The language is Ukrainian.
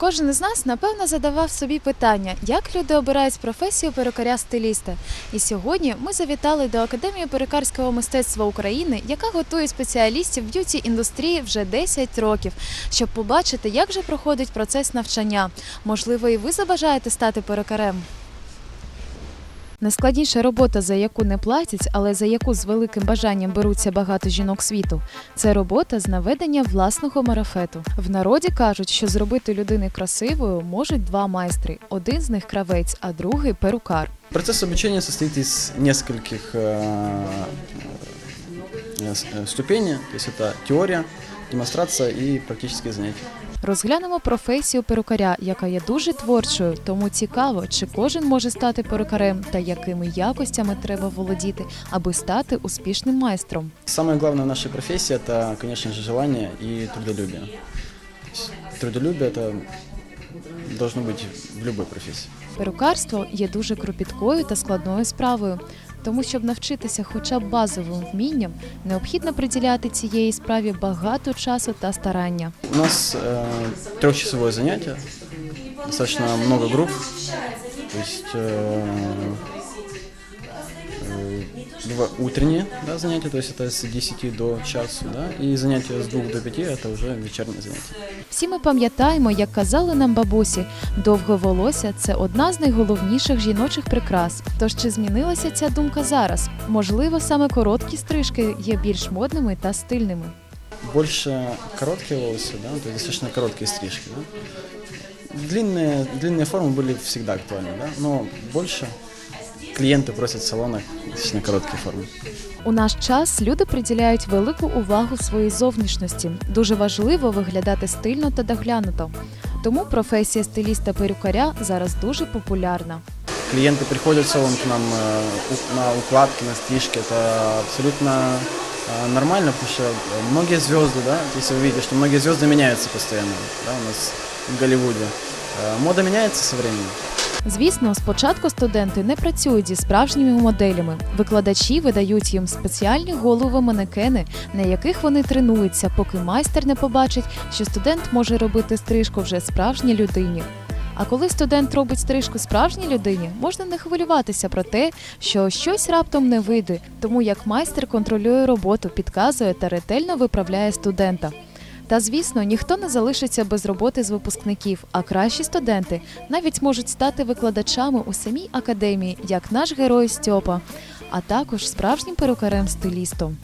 Кожен із нас напевно задавав собі питання, як люди обирають професію перукаря-стиліста. І сьогодні ми завітали до Академії перукарського мистецтва України, яка готує спеціалістів б'юті індустрії вже 10 років, щоб побачити, як же проходить процес навчання. Можливо, і ви забажаєте стати перукарем. Найскладніша робота, за яку не платять, але за яку з великим бажанням беруться багато жінок світу, це робота з наведення власного марафету. В народі кажуть, що зробити людини красивою можуть два майстри: один з них кравець, а другий перукар. Процесс обучения состоит из нескольких э, э, с- э, ступеней, то есть это теория, демонстрация и практические занятия. Розглянемо професію перукаря, яка є дуже творчою, тому цікаво, чи кожен може стати перукарем та якими якостями треба володіти, аби стати успішним майстром. Саме головне в нашій професії це, звісно, бажання і трудолюбие. Трудолюбие это должно бути в любой професії. Перукарство є дуже кропіткою та складною справою, тому щоб навчитися хоча б базовим вмінням, необхідно приділяти цієї справі багато часу та старання. У нас е, трьохчасове заняття, достатньо много груп. Тобто, есть э, э, два утренние да, занятия, то есть это с 10 до часу, да, и занятия с 2 до 5 это уже вечерние занятия. Всі ми пам'ятаємо, як казали нам бабусі, довге волосся це одна з найголовніших жіночих прикрас. Тож чи змінилася ця думка зараз? Можливо, саме короткі стрижки є більш модними та стильними. Больше короткие волосы, да, то есть достаточно короткие стрижки, да. Длинные, длинные формы были всегда актуальны, да, но больше клиенты просят в салонах достаточно короткие формы. У наш час люди приділяють велику увагу своїй зовнішності. Дуже важливо виглядати стильно та доглянуто. Тому професія стиліста-перукаря зараз дуже популярна. Клиенты приходят в салон к нам э, у- на укладки, на стрижки. Это абсолютно э, нормально, потому что э, многие звезды, да, если вы видите, что многие звезды меняются постоянно, да, у нас в Голливуде. Э, Мода меняется со временем. Звісно, спочатку студенти не працюють зі справжніми моделями. Викладачі видають їм спеціальні голови манекени, на яких вони тренуються, поки майстер не побачить, що студент може робити стрижку вже справжній людині. А коли студент робить стрижку справжній людині, можна не хвилюватися про те, що щось раптом не вийде, тому як майстер контролює роботу, підказує та ретельно виправляє студента. Та звісно, ніхто не залишиться без роботи з випускників, а кращі студенти навіть можуть стати викладачами у самій академії, як наш герой Стьопа, а також справжнім перукарем-стилістом.